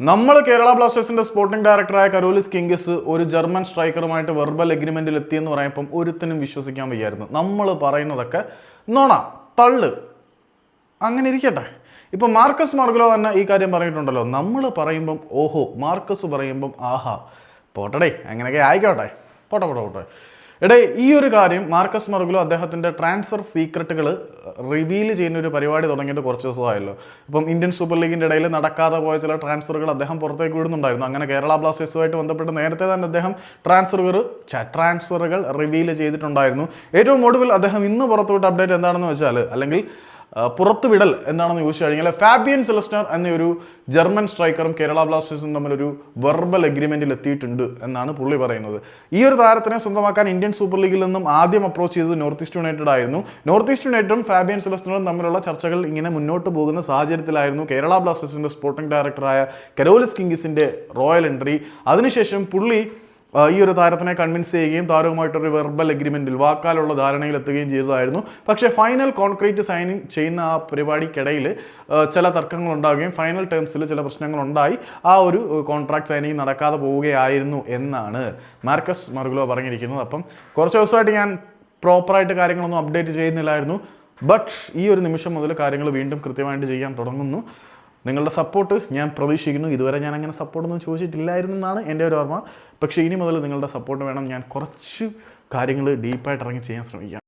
നമ്മൾ കേരള ബ്ലാസ്റ്റേഴ്സിന്റെ സ്പോർട്ടിംഗ് ഡയറക്ടറായ കരോലിസ് കിങ്കിസ് ഒരു ജർമ്മൻ സ്ട്രൈക്കറുമായിട്ട് വെർബൽ എഗ്രിമെന്റിൽ എത്തിയെന്ന് പറയുമ്പം ഒരുത്തിനും വിശ്വസിക്കാൻ വയ്യായിരുന്നു. നമ്മൾ പറയുന്നതൊക്കെ നോണ തള്ള്. അങ്ങനെ ഇരിക്കട്ടെ. ഇപ്പം മാർക്കസ് മാർഗലോ തന്നെ ഈ കാര്യം പറഞ്ഞിട്ടുണ്ടല്ലോ. നമ്മൾ പറയുമ്പം ഓഹോ മാർക്കസ് പറയുമ്പം ആഹാ. പോട്ടടേ അങ്ങനെയൊക്കെ ആയിക്കോട്ടെ. പോട്ടെ പോട്ടെ പോട്ടെ. എടേ ഈ ഒരു കാര്യം മാർക്കസ് മർഗുലോ അദ്ദേഹത്തിന്റെ ട്രാൻസ്ഫർ സീക്രട്ടുകൾ റിവീൽ ചെയ്യുന്ന ഒരു പരിപാടി തുടങ്ങിയിട്ട് കുറച്ച് ദിവസമായല്ലോ. ഇപ്പം ഇന്ത്യൻ സൂപ്പർ ലീഗിന്റെ ഇടയിൽ നടക്കാതെ പോയ ചില ട്രാൻസ്ഫറുകൾ അദ്ദേഹം പുറത്തേക്ക് വിടുന്നുണ്ടായിരുന്നു. അങ്ങനെ കേരള ബ്ലാസ്റ്റേഴ്സുമായിട്ട് ബന്ധപ്പെട്ട് നേരത്തെ തന്നെ അദ്ദേഹം ട്രാൻസ്ഫറുകൾ ട്രാൻസ്ഫറുകൾ റിവീൽ ചെയ്തിട്ടുണ്ടായിരുന്നു. ഏറ്റവും ഒടുവിൽ അദ്ദേഹം ഇന്ന് പുറത്തുവിട്ട അപ്ഡേറ്റ് എന്താണെന്ന് വെച്ചാൽ അല്ലെങ്കിൽ പുറത്തുവിടൽ എന്താണെന്ന് ചോദിച്ചു കഴിഞ്ഞാൽ ഫാബിയൻ സെലസ്റ്റർ എന്നൊരു ജർമ്മൻ സ്ട്രൈക്കറും കേരള ബ്ലാസ്റ്റേഴ്സും തമ്മിലൊരു വെർബൽ അഗ്രിമെന്റിൽ എത്തിയിട്ടുണ്ട് എന്നാണ് പുള്ളി പറയുന്നത്. ഈ ഒരു താരത്തിനെ സ്വന്തമാക്കാൻ ഇന്ത്യൻ സൂപ്പർ ലീഗിൽ നിന്നും ആദ്യം അപ്രോച്ച് ചെയ്തത് നോർത്ത് ഈസ്റ്റ് യുണൈറ്റഡ് ആയിരുന്നു. നോർത്ത് ഈസ്റ്റ് യുണൈറ്റഡും ഫാബിയൻ സെലസ്റ്ററും തമ്മിലുള്ള ചർച്ചകൾ ഇങ്ങനെ മുന്നോട്ട് പോകുന്ന സാഹചര്യത്തിലായിരുന്നു കേരള ബ്ലാസ്റ്റേഴ്സിന്റെ സ്പോർട്ടിംഗ് ഡയറക്ടറായ കരോലിസ് കിങ്കിസിന്റെ റോയൽ എൻട്രി അതിനുശേഷം പുള്ളി ഈ ഒരു താരത്തിനെ കൺവിൻസ് ചെയ്യുകയും താരവുമായിട്ടൊരു വെർബൽ അഗ്രിമെന്റിൽ വാക്കാലുള്ള ധാരണയിൽ എത്തുകയും ചെയ്തതായിരുന്നു. പക്ഷേ ഫൈനൽ കോൺക്രീറ്റ് സൈനിങ് ചെയ്യുന്ന ആ പരിപാടിക്കിടയിൽ ചില തർക്കങ്ങൾ ഉണ്ടാവുകയും ഫൈനൽ ടേംസിൽ ചില പ്രശ്നങ്ങൾ ഉണ്ടായി ആ ഒരു കോൺട്രാക്ട് സൈനിങ് നടക്കാതെ പോവുകയായിരുന്നു എന്നാണ് മാർക്കസ് മർഗുലോ പറഞ്ഞിരിക്കുന്നത്. അപ്പം കുറച്ച് ദിവസമായിട്ട് ഞാൻ പ്രോപ്പറായിട്ട് കാര്യങ്ങളൊന്നും അപ്ഡേറ്റ് ചെയ്യുന്നില്ലായിരുന്നു. ബട്ട് ഈ ഒരു നിമിഷം മുതൽ കാര്യങ്ങൾ വീണ്ടും കൃത്യമായിട്ട് ചെയ്യാൻ തുടങ്ങുന്നു. നിങ്ങളുടെ സപ്പോർട്ട് ഞാൻ പ്രതീക്ഷിക്കുന്നു. ഇതുവരെ ഞാൻ അങ്ങനെ സപ്പോർട്ടൊന്നും ചോദിച്ചിട്ടില്ലായിരുന്നു എന്നാണ് എന്റെ ഒരു ഓർമ്മ. പക്ഷേ ഇനി മുതൽ നിങ്ങളുടെ സപ്പോർട്ട് വേണം. ഞാൻ കുറച്ച് കാര്യങ്ങൾ ഡീപ്പായിട്ട് ഇറങ്ങി ചെയ്യാൻ ശ്രമിക്കാം.